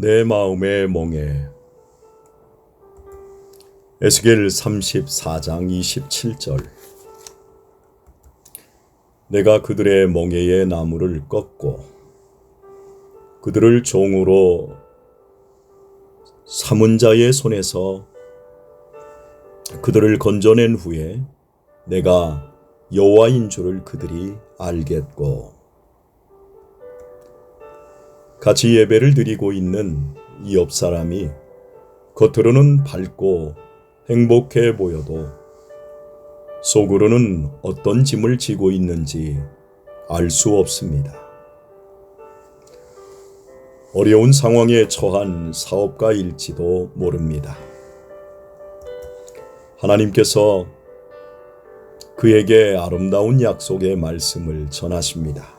내 마음의 멍에. 에스겔 34장 27절. 내가 그들의 멍에의 나무를 꺾고 그들을 종으로 삼은 자의 손에서 그들을 건져낸 후에 내가 여호와인 줄을 그들이 알겠고 같이 예배를 드리고 있는 이옆 사람이 겉으로는 밝고 행복해 보여도 속으로는 어떤 짐을 지고 있는지 알 수 없습니다. 어려운 상황에 처한 사업가일지도 모릅니다. 하나님께서 그에게 아름다운 약속의 말씀을 전하십니다.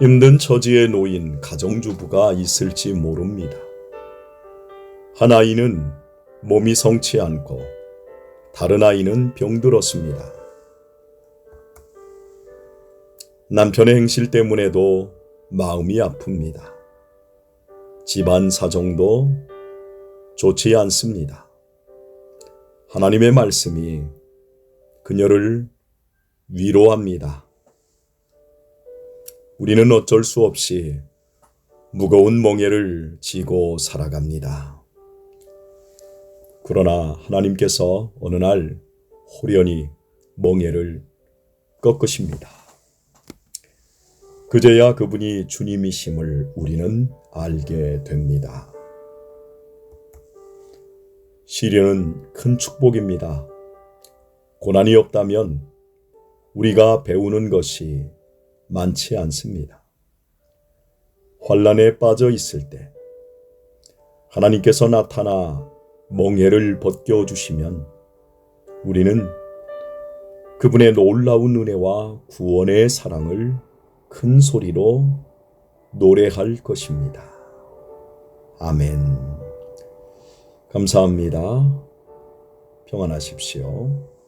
힘든 처지에 놓인 가정주부가 있을지 모릅니다. 한 아이는 몸이 성치 않고 다른 아이는 병들었습니다. 남편의 행실 때문에도 마음이 아픕니다. 집안 사정도 좋지 않습니다. 하나님의 말씀이 그녀를 위로합니다. 우리는 어쩔 수 없이 무거운 멍에를 지고 살아갑니다. 그러나 하나님께서 어느 날 호련히 멍에를 꺾으십니다. 그제야 그분이 주님이심을 우리는 알게 됩니다. 시련은 큰 축복입니다. 고난이 없다면 우리가 배우는 것이 많지 않습니다. 환란에 빠져 있을 때 하나님께서 나타나 멍해를 벗겨 주시면 우리는 그분의 놀라운 은혜와 구원의 사랑을 큰 소리로 노래할 것입니다. 아멘. 감사합니다. 평안하십시오.